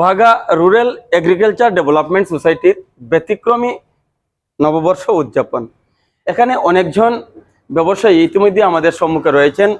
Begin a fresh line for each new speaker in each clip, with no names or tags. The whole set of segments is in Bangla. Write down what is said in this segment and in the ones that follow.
বাগা রুরাল এগ্রিকালচার ডেভেলপমেন্ট সোসাইটির ব্যতিক্রমী নববর্ষ উদযাপন। এখানে অনেকজন ব্যবসায়ী ইতিমধ্যে আমাদের সম্মুখে রয়েছেন,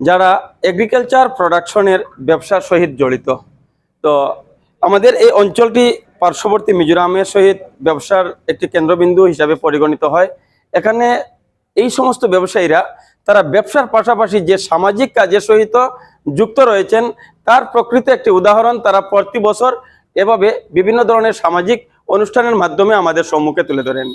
যারা এগ্রিকালচার প্রোডাকশনের ব্যবসার সহিত জড়িত। তো আমাদের এই অঞ্চলটি পার্শ্ববর্তী মিজোরামের সহিত ব্যবসার একটি কেন্দ্রবিন্দু হিসাবে পরিগণিত হয়। এখানে এই সমস্ত ব্যবসায়ীরা, তারা ব্যবসার পাশাপাশি যে সামাজিক কাজের সহিত যুক্ত রয়েছেন তার প্রকৃত একটি উদাহরণ তারা প্রতি বছর এভাবে বিভিন্ন ধরনের সামাজিক অনুষ্ঠানের মাধ্যমে আমাদের সম্মুখে তুলে ধরেন।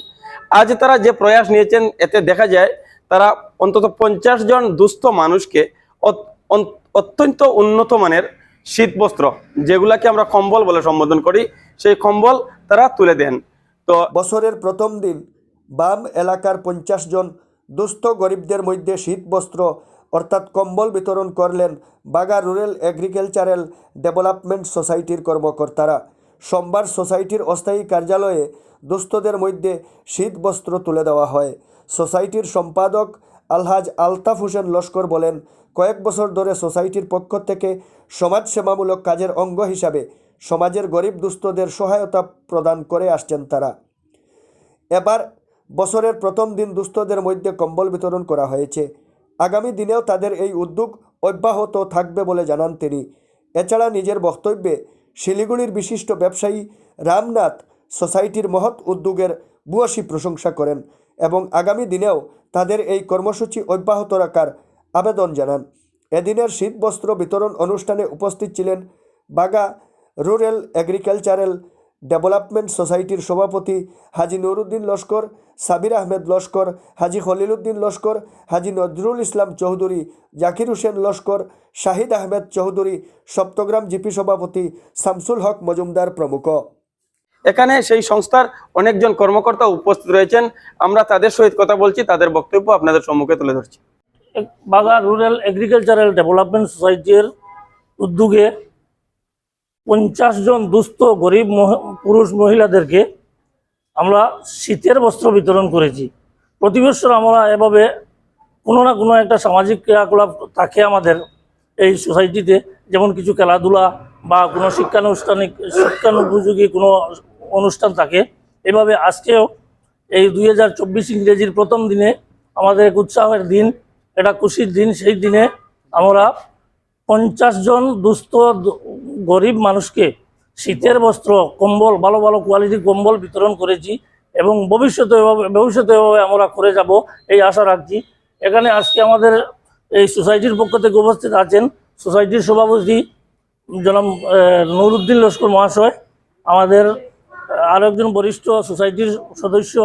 আজ তারা যে প্রয়াস নিয়েছেন, এতে দেখা যায় তারা অন্তত পঞ্চাশ জন দুস্থ মানুষকে অত- অত্যন্ত উন্নত মানের শীত বস্ত্র যেগুলাকে আমরা কম্বল বলে সম্বোধন করি, সেই কম্বল তারা তুলে দেন। তো
বছরের প্রথম দিন বাম এলাকার পঞ্চাশ জন দুস্থ গরিবদের মধ্যে শীতবস্ত্র অর্থাৎ কম্বল বিতরণ করলেন বাগা রুরাল এগ্রিকালচারাল ডেভেলপমেন্ট সোসাইটির কর্মকর্তারা। সোমবার সোসাইটির অস্থায়ী কার্যালয়ে দুস্থদের মধ্যে শীতবস্ত্র তুলে দেওয়া হয়। সোসাইটির সম্পাদক আলহাজ আলতাফ হোসেন লস্কর বলেন, কয়েক বছর ধরে সোসাইটির পক্ষ থেকে সমাজসেবামূলক কাজের অঙ্গ হিসাবে সমাজের গরিব দুস্থদের সহায়তা প্রদান করে আসছেন তারা। এবার বছরের প্রথম দিন দুস্থদের মধ্যে কম্বল বিতরণ করা হয়েছে। আগামী দিনেও তাদের এই উদ্যোগ অব্যাহত থাকবে বলে জানান তিনি। এছাড়া নিজের বক্তব্যে শিলিগুড়ির বিশিষ্ট ব্যবসায়ী রামনাথ সোসাইটির মহৎ উদ্যোগের ভূয়সী প্রশংসা করেন এবং আগামী দিনেও তাদের এই কর্মসূচি অব্যাহত রাখার আবেদন জানান। এদিনের শীতবস্ত্র বিতরণ অনুষ্ঠানে উপস্থিত ছিলেন বাগা রুরাল এগ্রিকালচারাল ডেভেলপমেন্ট সোসাইটির সভাপতি হাজি নুরুদ্দিন লস্কর সাবির আহমেদ লস্কর হাজি খলিলুদ্দিন লস্কর হাজি নজরুল ইসলাম চৌধুরী জাকির হোসেন লস্কর শাহিদ আহমেদ চৌধুরী সপ্তগ্রাম জিপি সভাপতি শামসুল হক মজুমদার প্রমুখ।
এখানে সেই সংস্থার অনেকজন কর্মকর্তা উপস্থিত রয়েছেন। আমরা তাদের সহিত কথা বলছি তাদের বক্তব্য আপনাদের সম্মুখে তুলে ধরছি।
বাগা রুরাল এগ্রিকালচারাল ডেভেলপমেন্ট সোসাইটির উদ্যোগে পঞ্চাশ জন দুস্থ গরিব পুরুষ মহিলাদেরকে আমরা শীতের বস্ত্র বিতরণ করেছি। প্রতি বছর আমরা এভাবে কোনো না কোনো একটা সামাজিক ক্রিয়াকলাপ থাকে আমাদের এই সোসাইটিতে, যেমন কিছু খেলাধুলা বা কোনো শিক্ষানুষ্ঠানিক, শিক্ষানুপযোগী কোনো অনুষ্ঠান থাকে। এভাবে আজকেও এই দুই হাজার চব্বিশ ইংরেজির প্রথম দিনে আমাদের এক উৎসাহের দিন এটা খুশির দিন, সেই দিনে আমরা পঞ্চাশ জন দুস্থ গরিব মানুষকে শীতের বস্ত্র, কম্বল, ভালো ভালো কোয়ালিটির কম্বল বিতরণ করেছি এবং ভবিষ্যতে ভবিষ্যতে আমরা করে যাব এই আশা রাখছি। এখানে আজকে আমাদের এই সোসাইটির পক্ষ থেকে উপস্থিত আছেন সোসাইটির সভাপতি জনাব নুরুদ্দিন লস্কর মহাশয়, আমাদের আরও একজন বরিষ্ঠ সোসাইটির সদস্য,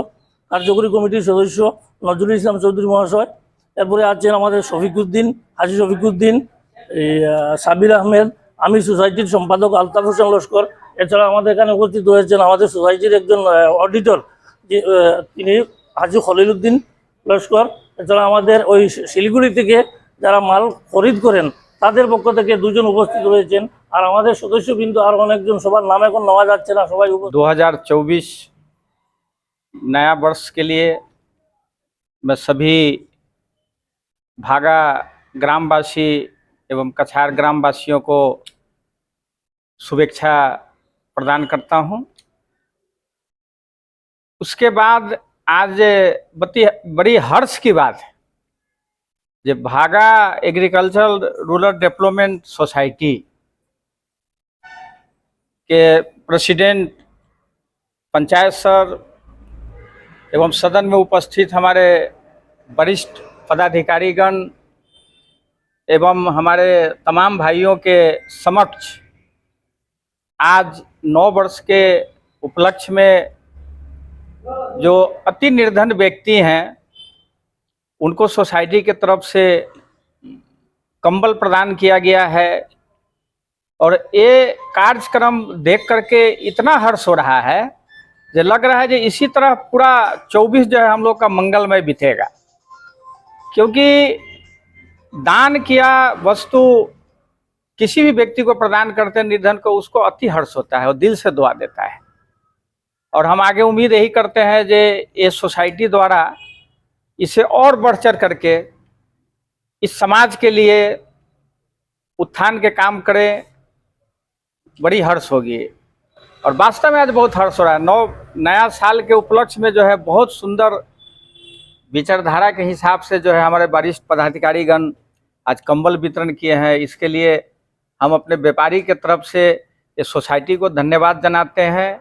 কার্যকরী কমিটির সদস্য নজরুল ইসলাম চৌধুরী মহাশয়, এরপরে আছেন আমাদের শফিকুদ্দিন হাজি শফিকুদ্দিন সাবির আহমেদ আমি সোসাইটির সম্পাদক আলতাফ হোসেন লস্কর এছাড়া আমাদের এখানে উপস্থিত রয়েছেন আমাদের সোসাইটির একজন অডিটর যে আহ, তিনি হাজি খলিলুদ্দিন লস্কর এছাড়া আমাদের ওই শিলিগুড়ি থেকে যারা মাল খরিদ করেন তাদের পক্ষ থেকে দুজন উপস্থিত রয়েছেন আর আমাদের সদস্যবৃন্দ আর অনেকজন সবার নাম এখন নেওয়া যাচ্ছে না সবাই উপস্থিত
2024 नया वर्ष के लिए मैं सभी भागा ग्रामवासी एवं कछार ग्रामवासियों को शुभेच्छा प्रदान करता हूँ। उसके बाद आज बती बड़ी हर्ष की बात है। जो भागा एग्रीकल्चरल रूरल डेवलपमेंट सोसाइटी के प्रेसिडेंट, पंचायत सर एवं सदन में उपस्थित हमारे वरिष्ठ पदाधिकारीगण एवं हमारे तमाम भाइयों के समक्ष आज नौ वर्ष के उपलक्ष्य में जो अति निर्धन व्यक्ति हैं, उनको सोसाइटी के तरफ़ से कंबल प्रदान किया गया है और ये कार्यक्रम देख करके इतना हर्ष हो रहा है जो लग रहा है जो इसी तरह पूरा 24 जो है हम लोग का मंगलमय बीतेगा। क्योंकि दान किया वस्तु किसी भी व्यक्ति को प्रदान करते निर्धन को, उसको अति हर्ष होता है और दिल से दुआ देता है। और हम आगे उम्मीद यही करते हैं जे ये सोसाइटी द्वारा इसे और बढ़ चढ़ करके इस समाज के लिए उत्थान के काम करें, बड़ी हर्ष होगी। और वास्तव में आज बहुत हर्ष हो रहा है। नौ, नया साल के उपलक्ष्य में जो है बहुत सुंदर विचारधारा के हिसाब से जो है हमारे वरिष्ठ पदाधिकारीगण आज कंबल वितरण किए हैं। इसके लिए हम अपने व्यापारी के तरफ़ से इस सोसाइटी को धन्यवाद जनाते हैं।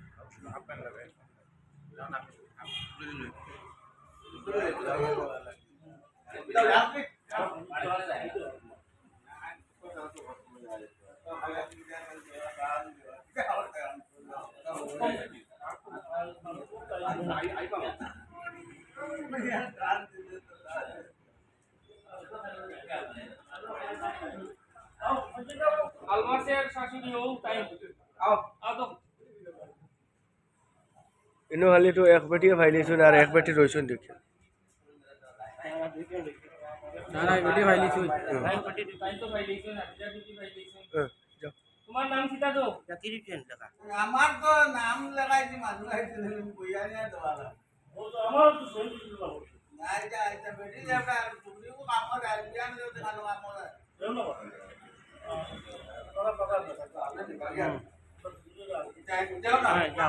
ইনো খালি তো এক বেটিয়ে ভাই নিছুন আর এক বেটি রইছুন দেখি হ্যাঁ, যাও।
তোমার নাম কিটা তো
আমার তো নাম লাগাইছি মানুহ আহিছিল বইয়া নিয়া দেৱালা
আমার তো শরীর কিছু না
নাই যা এতিয়া বেটি যাবা তুমিও কামত আহিবি আমি দেখানো কামত
ধন্যবাদ
এতিয়া যাও না